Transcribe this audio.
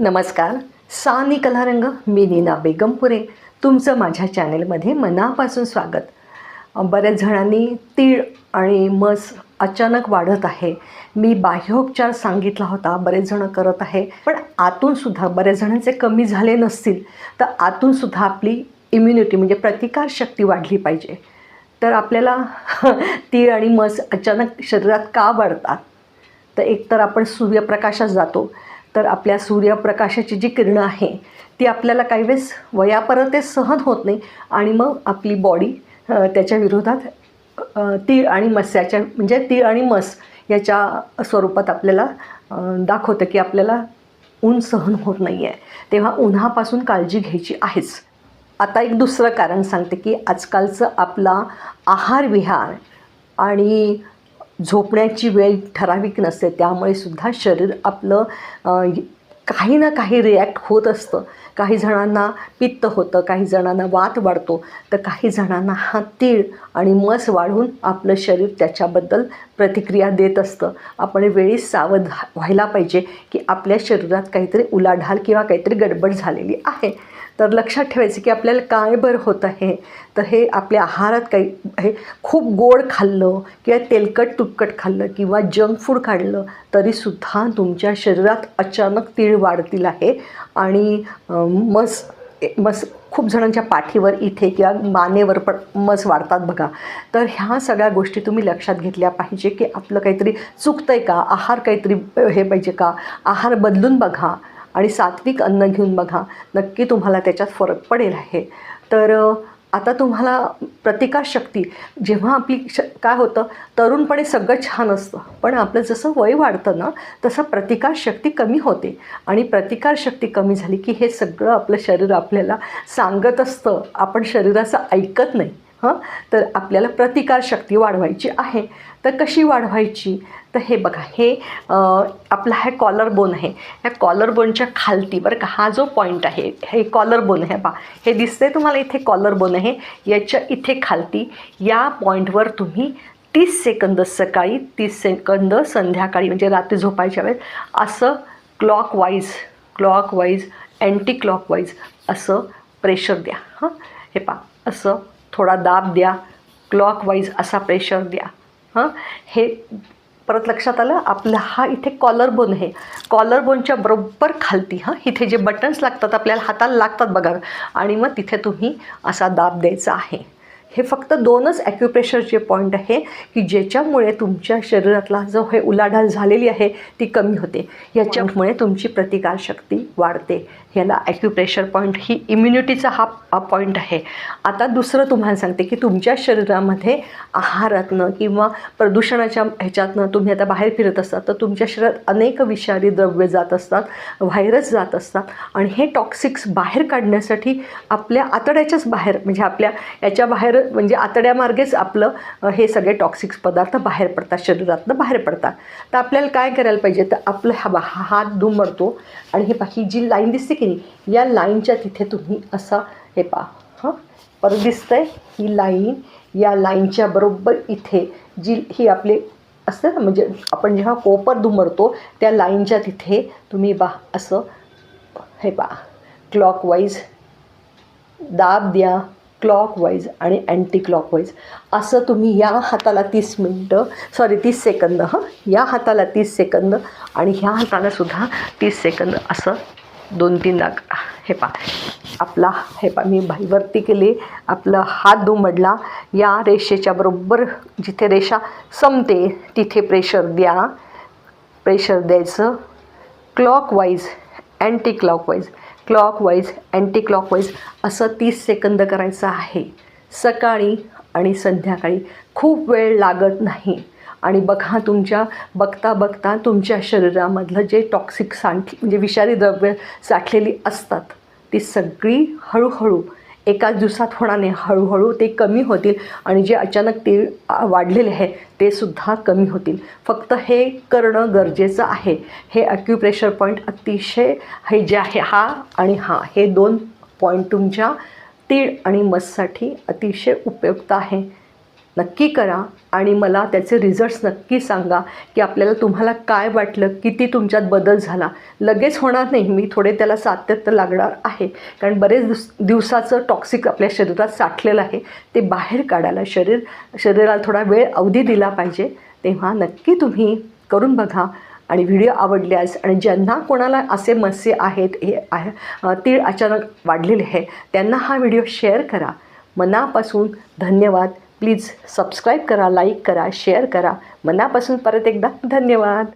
नमस्कार. सानी कलारंग मी नीना बेगमपुरे. तुमचं माझ्या चॅनेलमध्ये मनापासून स्वागत. बऱ्याच जणांनी तीळ आणि मस अचानक वाढत आहे. मी बाह्योपचार सांगितला होता बरेच जण करत आहे पण आतूनसुद्धा बऱ्याच जणांचे कमी झाले नसतील तर आतूनसुद्धा आपली इम्युनिटी म्हणजे प्रतिकारशक्ती वाढली पाहिजे. तर आपल्याला तीळ आणि मस अचानक शरीरात का वाढतात? तर एकतर आपण सूर्यप्रकाशात जातो. तर आपल्या सूर्यप्रकाशाची जी किरणं आहे ती आपल्याला काही वेळेस वयापर्यंत सहन होत नाही आणि मग आपली बॉडी त्याच्या विरोधात तीळ आणि मस्याच्या म्हणजे तीळ आणि मस याच्या स्वरूपात आपल्याला दाखवतं की आपल्याला ऊन सहन होत नाही आहे तेव्हा उन्हापासून काळजी घ्यायची आहेच. आता एक दुसरं कारण सांगते की आजकालचं आपला आहार विहार आणि झोपण्याची वेळ ठराविक नसते त्यामुळे सुद्धा शरीर आपलं काही ना काही रिॲक्ट होत असतं. काही जणांना पित्त होतं काही जणांना वात वाढतो तर काही जणांना हा तीळ आणि मस वाढून आपलं शरीर त्याच्याबद्दल प्रतिक्रिया देत असतं. आपण वेळी सावध व्हायला पाहिजे की आपल्या शरीरात काहीतरी उलाढाल किंवा काहीतरी गडबड झालेली आहे. तर लक्षात ठेवायचं की आपल्याला काय बरं होत आहे. तर हे आपल्या आहारात काही हे खूप गोड खाल्लं किंवा तेलकट तुपकट खाल्लं किंवा जंक फूड खाल्लं तरीसुद्धा तुमच्या शरीरात अचानक तीळ वाढतील आहे. आणि मस मस खूप जणांच्या पाठीवर इथे किंवा मानेवर पण मस वाढतात बघा. तर ह्या सगळ्या गोष्टी तुम्ही लक्षात घेतल्या पाहिजे की आपलं काहीतरी चुकतं आहे का? आहार काहीतरी हे पाहिजे का? आहार बदलून बघा. आणि सात्विक अन्न घेऊन बघा नक्की तुम्हाला त्याच्यात फरक पडेल आहे. तर आता तुम्हाला प्रतिकारशक्ती जेव्हा आपली श काय होतं तरुणपणे सगळं छान असतं पण आपलं जसं वय वाढतं ना तसं प्रतिकारशक्ती कमी होते. आणि प्रतिकारशक्ती कमी झाली की हे सगळं आपलं शरीर आपल्याला सांगत असतं आपण शरीराचं ऐकत नाही हं? तर आपल्याला प्रतिकारशक्ती वाढवायची आहे. तर कशी वाढवायची? तर हे बघा हे आपला हा कॉलर बोन आहे. ह्या कॉलर बोनच्या खालती बरं का हा जो पॉईंट आहे हे कॉलर बोन आहे पा हे दिसते तुम्हाला इथे कॉलर बोन आहे. याच्या इथे खालती या पॉईंटवर तुम्ही तीस सेकंद सकाळी तीस सेकंद संध्याकाळी म्हणजे रात्री झोपायच्या वेळेस असं क्लॉकवाईज क्लॉकवाईज अँटी क्लॉकवाईज असं प्रेशर द्या. हां? हे पा असं थोडा दाब द्या. क्लॉकवाईज असा प्रेशर द्या. हां? हे परत लक्षात आलं आपला हा इथे कॉलर बोन आहे. कॉलर बोनच्या बरोबर खालती हां? इथे जे बटन्स लागतात आपल्याला हाताला लागतात बघा. आणि मग तिथे तुम्ही असा दाब द्यायचा आहे. हे फक्त दोनच ॲक्युप्रेशरचे पॉईंट आहे की ज्याच्यामुळे तुमच्या शरीरातला जो हे उलाढाल झालेली आहे ती कमी होते. याच्यामुळे तुमची प्रतिकारशक्ती वाढते. ह्याला ॲक्युप्रेशर पॉईंट ही इम्युनिटीचा हा हा पॉईंट आहे. आता दुसरं तुम्हाला सांगते की तुमच्या शरीरामध्ये आहारातनं किंवा प्रदूषणाच्या ह्याच्यातनं तुम्ही आता बाहेर फिरत असतात तर तुमच्या शरीरात अनेक विषारी द्रव्य जात असतात व्हायरस जात असतात आणि हे टॉक्सिक्स बाहेर काढण्यासाठी आपल्या आतड्याच्याच बाहेर म्हणजे आपल्या याच्या बाहेर म्हणजे आतड्यामार्गेच आपलं हे सगळे टॉक्सिक्स पदार्थ बाहेर पडतात शरीरातनं बाहेर पडतात. तर आपल्याला काय करायला पाहिजे? तर आपलं हा बा- हा हात दुमडतो आणि हे पा ही जी लाईन दिसते की नाही या लाईनच्या तिथे तुम्ही असा हे पा हां परत दिसतंय ही लाईन या लाईनच्या बरोबर इथे जी ही आपली असते ना म्हणजे आपण जेव्हा कोपर धुमरतो त्या लाईनच्या तिथे तुम्ही बा असं हे पा क्लॉकवाईज दाब द्या. क्लॉकवाईज आणि अँटी क्लॉकवाईज असं तुम्ही या हाताला तीस मिनटं सॉरी तीस सेकंद हं या हाताला तीस सेकंद आणि ह्या हाताला सुद्धा तीस सेकंद असं दोन तीनदा हे पा आपला हे पा मी भाईवरती केले आपला हात दुमडला. या रेषेच्या बरोबर जिथे रेषा संपते तिथे प्रेशर द्या. प्रेशर द्यायचं. Clockwise anti clockwise clockwise anti clockwise असं तीस सेकंद करायचं आहे. सकाळी आणि संध्याकाळी खूप वेळ लागत नाही. आणि बघा तुमच्या बघता बघता तुमच्या शरीरामधलं जे टॉक्सिक सांठ म्हणजे विषारी द्रव्य साठलेली असतात ती सगळी हळूहळू एकाच दिवसात होणार नाही हळूहळू ते कमी होतील आणि जे अचानक ते वाढलेले आहे ते सुद्धा कमी होतील. फक्त हे करणं गरजेचं आहे. हे अक्युप्रेशर पॉईंट अतिशय हे जे आहे हा आणि हा हे दोन पॉईंट तुमच्या तीळ आणि मससाठी अतिशय उपयुक्त आहे. नक्की करा आणि मला त्याचे रिझल्ट्स नक्की सांगा की आपल्याला तुम्हाला काय वाटलं किती तुमच्यात बदल झाला. लगेच होणार नाही मी थोडे त्याला सातत्य लागणार आहे. कारण बरेच दिवस दिवसाचं टॉक्सिक आपल्या शरीरात साठलेलं आहे. ते बाहेर काढायला शरीर शरीराला थोडा वेळ अवधी दिला पाहिजे. तेव्हा नक्की तुम्ही करून बघा. आणि व्हिडिओ आवडल्यास आणि ज्यांना कोणाला असे मस्से आहेत हे आहे तीळ अचानक वाढलेले आहे त्यांना हा व्हिडिओ शेअर करा. मनापासून धन्यवाद. प्लीज सबस्क्राईब करा लाईक करा शेअर करा. मनापासून परत एकदा धन्यवाद.